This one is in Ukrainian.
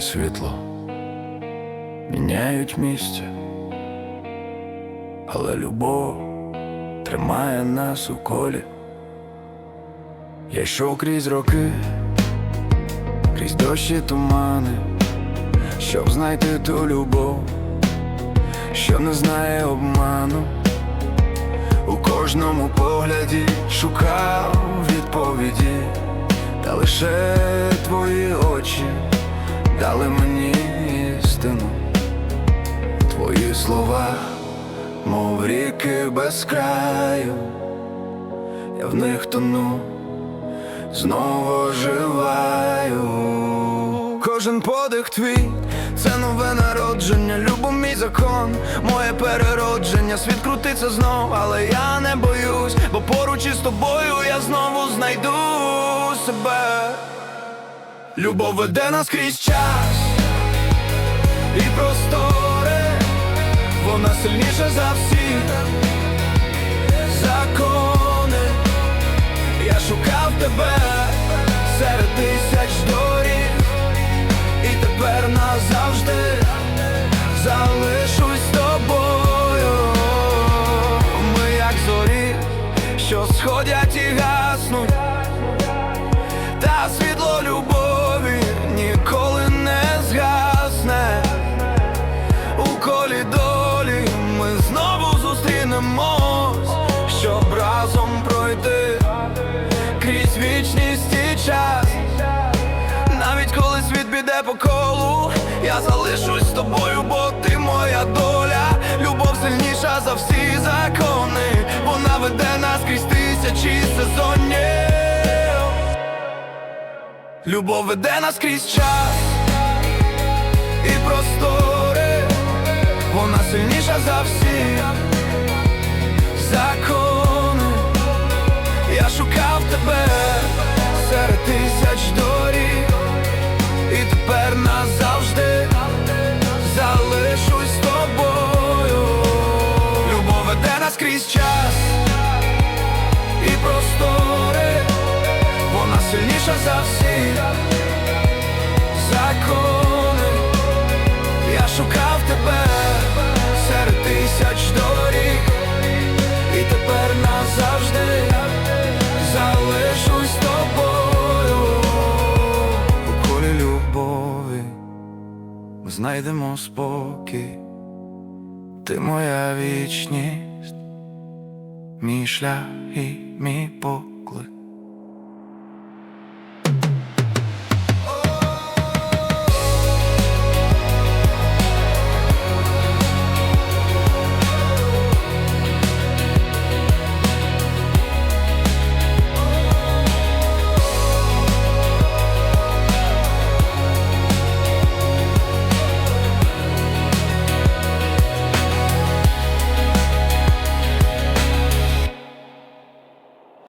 світло міняють місце, але любов тримає нас у колі. Я йшов крізь роки, крізь дощі тумани, щоб знайти ту любов, що не знає обману. У кожному погляді шукав відповіді, та лише твої очі дали мені істину, твої слова, мов ріки без краю, я в них тону, знову оживаю. Кожен подих твій, це нове народження, любов мій закон, моє переродження, світ крутиться знов, але я не боюсь, бо поруч із тобою я знову знайду себе. Любов веде нас крізь час і простори, вона сильніша за всіх закони. Я шукав тебе серед тисяч доріг, і тепер назавжди залишусь з тобою. Ми як зорі, що сходять і гаснуть, разом пройти крізь вічність і час. Навіть коли світ піде по колу, я залишусь з тобою, бо ти моя доля. Любов сильніша за всі закони. Вона веде нас крізь тисячі сезонів. Любов веде нас крізь час і простори, вона сильніша за всіх сильніша за всіх закони. Я шукав тебе серед тисяч доріг, і тепер назавжди залишусь тобою. У колі любові ми знайдемо спокій, ти моя вічність, мій шлях і мій покій.